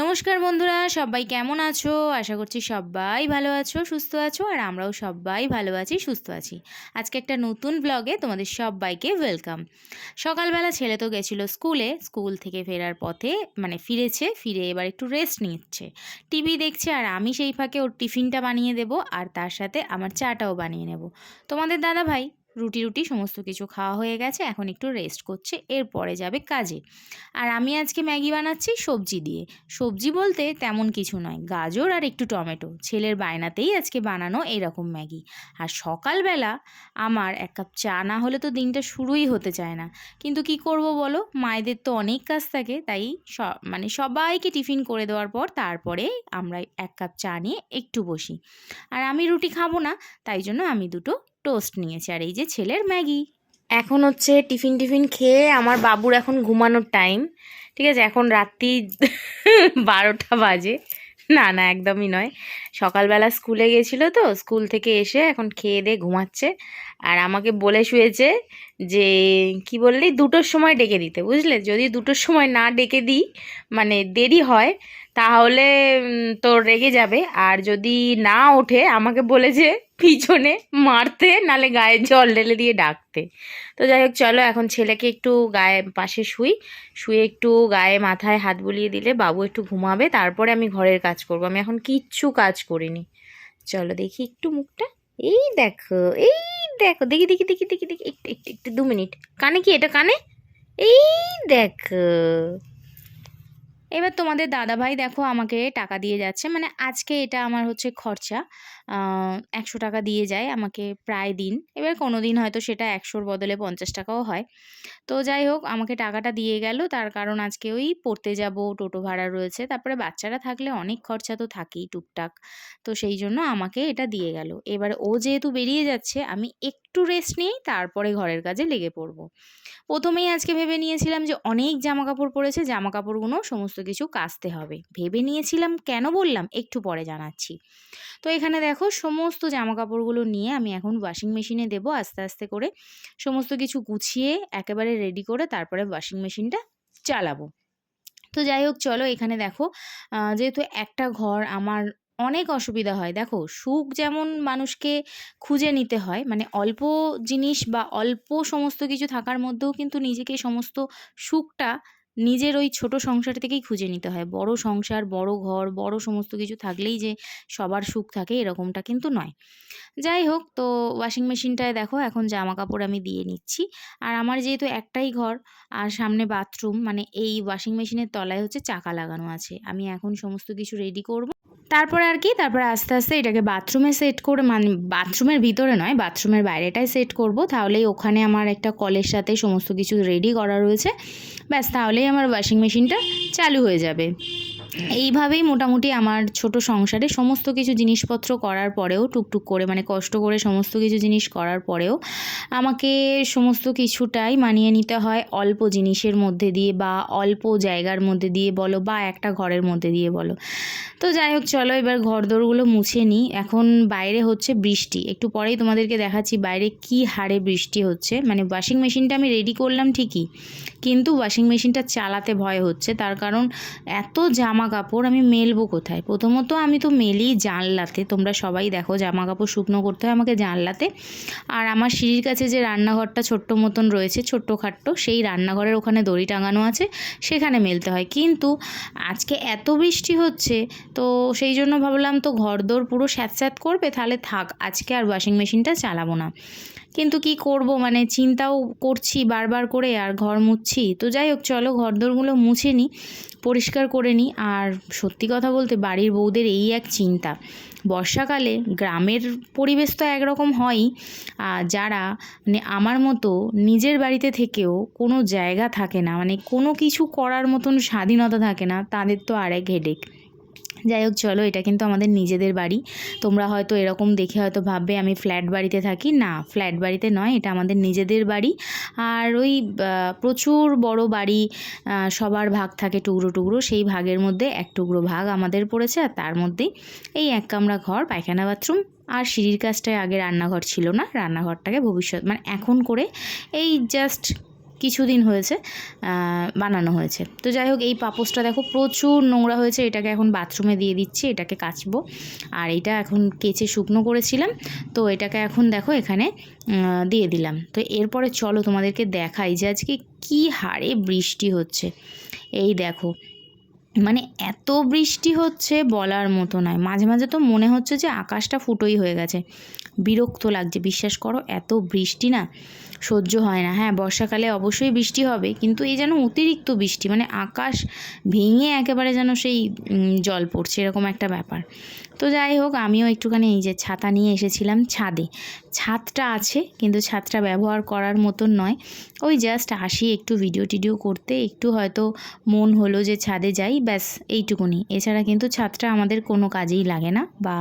নমস্কার বন্ধুরা, সবাই কেমন আছো? আশা করছি সবাই ভালো আছো, সুস্থ আছো, আর আমরাও সবাই ভালো আছি, সুস্থ আছি। আজকে একটা নতুন ব্লগে তোমাদের সবাইকে ওয়েলকাম সকালবেলা ছেলে তো গেছিল স্কুলে স্কুল থেকে ফেরার পথে মানে ফিরেছে, ফিরে এবার একটু রেস্ট নিচ্ছে। টিভি দেখছে, আর আমি সেই ফাঁকে ওর টিফিনটা বানিয়ে দেব, আর তার সাথে আমার চাটাও বানিয়ে নেব। তোমাদের দাদা ভাই রুটি রুটি, সমস্ত কিছু খাওয়া হয়ে গেছে। এখন একটু রেস্ট করছে, এরপরে যাবে কাজে। আর আমি আজকে ম্যাগি বানাচ্ছি সবজি দিয়ে। সবজি বলতে তেমন কিছু নয়, গাজর আর একটু টমেটো। ছেলের বায়নাতেই আজকে বানানো এরকম ম্যাগি। আর সকালবেলা আমার এক কাপ চা না হলে তো দিনটা শুরুই হতে চায় না। কিন্তু কি করব বলো? মায়েদের তো অনেক কাজ থাকে, তাই মানে সবাইকে টিফিন করে দেওয়ার পর তারপরে আমরা এক কাপ চা নিয়ে একটু বসি। আর আমি রুটি খাব না, তাই জন্য আমি দুটো টোস্ট নিয়েছে, আর এই যে ছেলের ম্যাগি। এখন হচ্ছে টিফিন টিফিন খেয়ে আমার বাবুর এখন ঘুমানোর টাইম ঠিক আছে? এখন রাত্রি বারোটা বাজে। না না, একদমই নয়। সকালবেলা স্কুলে গেছিল তো, স্কুল থেকে এসে এখন খেয়ে দিয়ে ঘুমাচ্ছে। আর আমাকে বলে শুয়েছে যে কি বললি? দুটোর সময় ডেকে দিতে, বুঝলে? যদি দুটোর সময় না ডেকে দিই মানে দেরি হয়, তাহলে তোর রেগে যাবে। আর যদি না ওঠে, আমাকে বলেছে পিছনে মারতে, নালে গায়ে জল ঢেলে দিয়ে ডাকতে। তো যাই হোক, চলো এখন ছেলেকে একটু গায়ে পাশে শুই। শুয়ে একটু গায়ে মাথায় হাত বুলিয়ে দিলে বাবু একটু ঘুমাবে। তারপরে আমি ঘরের কাজ করব। আমি এখন কিচ্ছু কাজ করিনি। চলো দেখি একটু মুখটা। এই দেখো এই দেখো, দেখি দেখি দেখি দেখি দেখি, একটু একটু একটু, দু মিনিট। কানে কি এটা কানে? এই দেখো। এবার তোমাদের দাদাভাই দেখো আমাকে টাকা দিয়ে যাচ্ছে। মানে আজকে এটা আমার হচ্ছে খরচা। একশো টাকা দিয়ে যায় আমাকে প্রায় দিন। এবার কোনো দিন হয়তো সেটা একশোর বদলে পঞ্চাশ টাকাও হয়। তো যাই হোক, আমাকে টাকাটা দিয়ে গেল। তার কারণ আজকে ওই পড়তে যাব, টোটো ভাড়া রয়েছে। তারপরে বাচ্চারা থাকলে অনেক খরচা তো থাকেই টুকটাক। তো সেই জন্য আমাকে এটা দিয়ে গেল। এবার ও যেহেতু বেরিয়ে যাচ্ছে, আমি একটু রেস্ট নিয়েই তারপরে ঘরের কাজে লেগে পড়ব। প্রথমেই আজকে ভেবে নিয়েছিলাম যে অনেক জামা কাপড় পরেছে জামা কাপড়গুলো সমস্ত কিছু কাচতে হবে। ভেবে নিয়েছিলাম কেন বললাম? একটু পরে জানাচ্ছি। তো এখানে দেখো, সমস্ত জামা কাপড়গুলো নিয়ে আমি এখন ওয়াশিং মেশিনে দেবো, আস্তে আস্তে করে সমস্ত কিছু গুছিয়ে একেবারে রেডি করে তারপরে ওয়াশিং মেশিনটা চালাবো। তো যাই হোক, চলো এখানে দেখো যেহেতু একটা ঘর আমার অনেক অসুবিধা হয়। দেখো, সুখ যেমন মানুষকে খুঁজে নিতে হয় মানে অল্প জিনিস বা অল্প সমস্ত কিছু থাকার মধ্যেও কিন্তু নিজেকে সমস্ত সুখটা নিজের ওই ছোট সংসার থেকেই খুঁজে নিতে হয়। বড় সংসার, বড় ঘর, বড় সমস্ত কিছু থাকলেই যে সবার সুখ থাকে এরকমটা কিন্তু নয়। যাই হোক, তো ওয়াশিং মেশিনটায় দেখো, এখন জামা কাপড় আমি দিয়ে নিচ্ছি। আর আমার যেহেতু একটাই ঘর, আর সামনে বাথরুম মানে এই ওয়াশিং মেশিনের তলায় হচ্ছে চাকা লাগানো আছে। আমি এখন সমস্ত কিছু রেডি করব। তারপরে আর কি, তারপরে আস্তে আস্তে এটাকে বাথরুমে সেট করে মানে বাথরুমের ভিতরে নয় বাথরুমের বাইরেটাই সেট করব। তাহলেই ওখানে আমার একটা কলের সাথে সমস্ত কিছু রেডি করা রয়েছে। ব্যাস, তাহলেই আমার ওয়াশিং মেশিনটা চালু হয়ে যাবে। এইভাবেই মোটামুটি আমার ছোট সংসারে সমস্ত কিছু জিনিসপত্র করার পরেও, টুকটুক করে মানে কষ্ট করে সমস্ত কিছু জিনিস করার পরেও আমাকে সমস্ত কিছুটাই মানিয়ে নিতে হয় অল্প জিনিসের মধ্যে দিয়ে বা অল্প জায়গার মধ্যে দিয়ে বলো বা একটা ঘরের মধ্যে দিয়ে বলো। তো যাই হোক, চলো এবার ঘরদোরগুলো মুছে নিই। এখন বাইরে হচ্ছে বৃষ্টি। একটু পরেই তোমাদেরকে দেখাচ্ছি বাইরে কি হারে বৃষ্টি হচ্ছে। মানে ওয়াশিং মেশিনটা আমি রেডি করলাম ঠিকই। কিন্তু ওয়াশিং মেশিনটা চালাতে ভয় হচ্ছে। তার কারণ এত জামা কাপড় আমি মেলবো কোথায়? প্রথমত আমি তো মেলি জানলাতে। তোমরা সবাই দেখো জামা কাপড় শুকনো করতে হয় আমাকে জানলাতে। আর আমার সিঁড়ির কাছে যে রান্নাঘরটা ছোট্ট মতন রয়েছে, ছোট্ট খাট্ট, সেই রান্নাঘরের ওখানে দড়ি টাঙানো আছে, সেখানে মেলতে হয়। কিন্তু আজকে এত বৃষ্টি হচ্ছে, তো সেই জন্য ভাবলাম তো ঘরদোর পুরো স্যাঁত করবে, তাহলে থাক, আজকে আর ওয়াশিং মেশিনটা চালাবো না। কিন্তু কি করব? মানে চিন্তাও করছি বারবার করে আর ঘর মুছছি। তো যাই হোক, চলো ঘরদোরগুলো মুছে নিই পরিষ্কার করে নিই আর সত্যি কথা বলতে বাড়ির বউদের এই এক চিন্তা। বর্ষাকালে গ্রামের পরিবেশ তো একরকম হয়ই। আর যারা মানে আমার মতো নিজের বাড়িতে থেকেও কোনো জায়গা থাকে না মানে কোনো কিছু করার মতন স্বাধীনতা থাকে না, তাদের তো আরেক হেডেক যাই হোক, চলো, এটা কিন্তু আমাদের নিজেদের বাড়ি। তোমরা হয়তো এরকম দেখে হয়তো ভাববে, আমি ফ্ল্যাট বাড়িতে থাকি। না, ফ্ল্যাট বাড়িতে নয়, এটা আমাদের নিজেদের বাড়ি। আর ওই প্রচুর বড় বাড়ি সবার ভাগ থাকে টুকরো টুকরো। সেই ভাগের মধ্যে এক টুকরো ভাগ আমাদের পড়েছে, আর তার মধ্যেই এই এক কামরা ঘর, পায়খানা বাথরুম। আর সিঁড়ির কাজটায় আগে রান্নাঘর ছিল না, রান্নাঘরটাকে ভবিষ্যৎ মানে এখন করে এই জাস্ট কিছুদিন হয়েছে বানানো হয়েছে। তো যাই হোক, এই পাপোসটা দেখো প্রচুর নোংরা হয়েছে, এটাকে এখন বাথরুমে দিয়ে দিচ্ছি, এটাকে কাচবো। আর এটা এখন কেচে শুকনো করেছিলাম, তো এটাকে এখন দেখো এখানে দিয়ে দিলাম। তো এরপরে চলো তোমাদেরকে দেখাই যে আজকে কী হারে বৃষ্টি হচ্ছে। এই দেখো মানে এত বৃষ্টি হচ্ছে বলার মতো নয়। মাঝে মাঝে তো মনে হচ্ছে যে আকাশটা ফুটোই হয়ে গেছে। বিরক্ত লাগছে, বিশ্বাস করো এত বৃষ্টি না, সহ্য হয় না। হ্যাঁ বর্ষাকালে অবশ্যই বৃষ্টি হবে, কিন্তু এই যেন অতিরিক্ত বৃষ্টি মানে আকাশ ভেঙে একেবারে যেন সেই জল পড়ছে, এরকম একটা ব্যাপার। তো যাই হোক, আমিও একটুখানি এই যে ছাতা নিয়ে এসেছিলাম ছাদে। ছাদটা আছে, কিন্তু ছাদটা ব্যবহার করার মতন নয়। ওই জাস্ট আসি একটু ভিডিও টিডিও করতে, একটু হয়তো মন হলো যে ছাদে যাই, ব্যাস এইটুকুনি। এছাড়া কিন্তু ছাদটা আমাদের কোনো কাজেই লাগে না বা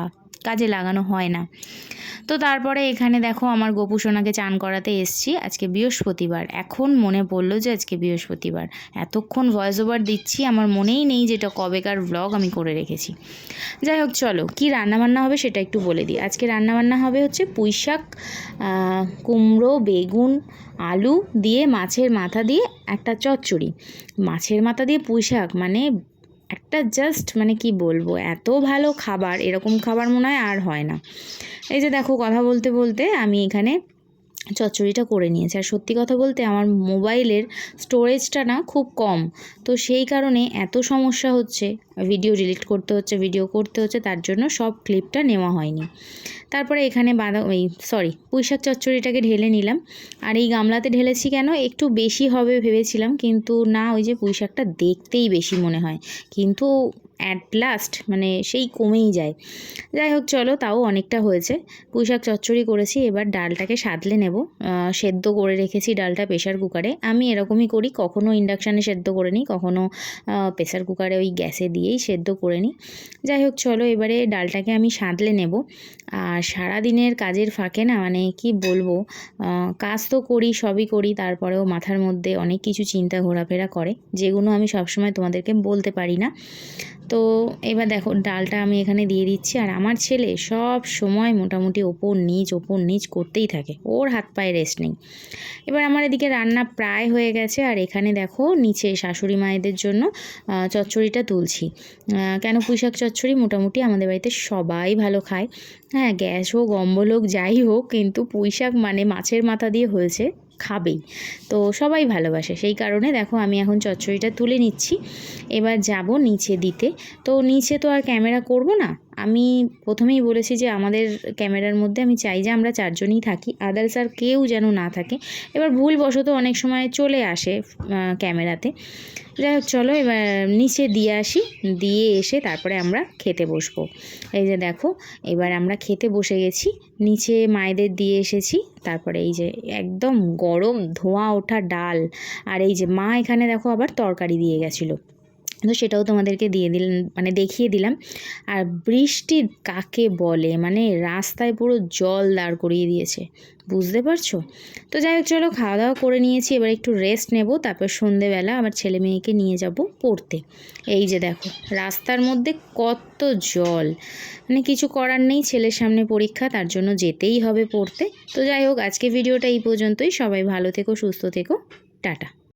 কাজে লাগানো হয় না। তো তারপরে এখানে দেখো আমার গোপু সোনাকে চান করাতে এসছি আজকে বৃহস্পতিবার। এখন মনে পড়ল যে আজকে বৃহস্পতিবার। এতক্ষণ ভয়েস ওভার দিচ্ছি, আমার মনেই নেই যেটা কবেকার ব্লগ আমি করে রেখেছি। যাই হোক, চলো কী রান্নাবান্না হবে সেটা একটু বলে দিই। আজকে রান্নাবান্না হবে হচ্ছে পুঁই শাক কুমড়ো, বেগুন, আলু দিয়ে, মাছের মাথা দিয়ে একটা চচ্চড়ি। মাছের মাথা দিয়ে পুঁই শাক মানে একটা জাস্ট মানে কি বলব, এত ভালো খাবার, এরকম খাবার মনে হয় আর হয় না। এই যে দেখো, কথা বলতে বলতে আমি এখানে চচ্চড়িটা করে নিয়েছি। আর সত্যি কথা বলতে আমার মোবাইলের স্টোরেজটা না খুব কম। তো সেই কারণে এত সমস্যা হচ্ছে, ভিডিও ডিলিট করতে হচ্ছে, ভিডিও করতে হচ্ছে, তার জন্য সব ক্লিপটা নেওয়া হয়নি। তারপরে এখানে বাঁধা এই সরি, পুঁইশাক চচ্চড়িটাকে ঢেলে নিলাম। আর এই গামলাতে ঢেলেছি কেন? একটু বেশি হবে ভেবেছিলাম, কিন্তু না, ওই যে পুঁইশাকটা দেখতেই বেশি মনে হয়। কিন্তু অ্যাট লাস্ট মানে সেই কমেই যায়। যাই হোক, চলো, তাও অনেকটা হয়েছে। পুঁইশাক চচ্চড়ি করেছি, এবার ডালটাকে সাদলে নেব। সেদ্ধ করে রেখেছি ডালটা প্রেশার কুকারে আমি এরকমই করি কখনও ইন্ডাকশানে সেদ্ধ করে নিই কখনও প্রেশার কুকারে ওই গ্যাসে দিয়েই সেদ্ধ করে নিই যাই হোক, চলো, এবারে ডালটাকে আমি সাঁতলে নেব। আর সারাদিনের কাজের ফাঁকে না মানে কি বলব কাজ তো করি, সবই করি, তারপরেও মাথার মধ্যে অনেক কিছু চিন্তা ঘোরাফেরা করে, যেগুলো আমি সবসময় তোমাদেরকে বলতে পারি না। তো এবার দেখো ডালটা আমি এখানে দিয়ে দিচ্ছি আর আমার ছেলে সব সময় মোটামুটি ওপর নিচ ওপর নিচ করতেই থাকে। ওর হাত পায়ে রেস্ট নেই। এবার আমার এদিকে রান্না প্রায় হয়ে গেছে আর এখানে দেখো নিচে শাশুড়ি মায়েদের জন্য চচ্চড়িটা তুলছি। কেন পুঁইশাক চচ্চড়ি? মোটামুটি আমাদের বাড়িতে সবাই ভালো খায়। হ্যাঁ গ্যাস হোক অম্বল হোক যাই হোক, কিন্তু পুঁইশাক মানে মাছের মাথা দিয়ে হয়েছে। খাবেই। তো সবাই ভালোবাসে। সেই কারণে দেখো আমি এখন চচ্চড়িটা তুলে নিচ্ছি। এবার যাব নিচে দিতে। তো নিচে তো আর ক্যামেরা করব না। আমি প্রথমেই বলেছি যে আমাদের ক্যামেরার মধ্যে আমি চাই যে আমরা চারজনই থাকি আদার্স আর কেউ যেন না থাকে। এবার ভুলবশত অনেক সময় চলে আসে ক্যামেরাতে। যাই হোক, চলো এবার নিচে দিয়ে আসি, দিয়ে এসে তারপরে আমরা খেতে বসবো। এই যে দেখো, এবার আমরা খেতে বসে গেছি, নিচে মায়েদের দিয়ে এসেছি, তারপরে এই যে একদম গরম ধোঁয়া ওঠা ডাল, আর এই যে মা এখানে দেখো আবার তরকারি দিয়ে গেছিল। তো সেটাও তোমাদেরকে দিয়ে দিলাম মানে দেখিয়ে দিলাম। আর বৃষ্টি কাকে বলে? মানে রাস্তায় পুরো জল দাঁড় করিয়ে দিয়েছে, বুঝতে পারছ? তো যাই হোক, চলো খাওয়া দাওয়া করে নিয়েছি, এবার একটু রেস্ট নেব, তারপর সন্ধেবেলা আমার ছেলে মেয়েকে নিয়ে যাব পড়তে। এই যে দেখো, রাস্তার মধ্যে কত জল। মানে কিছু করার নেই, ছেলের সামনে পরীক্ষা, তার জন্য যেতেই হবে পড়তে। তো যাই হোক আজকে ভিডিওটা এই পর্যন্তই। সবাই ভালো থেকো, সুস্থ থেকো। টাটা।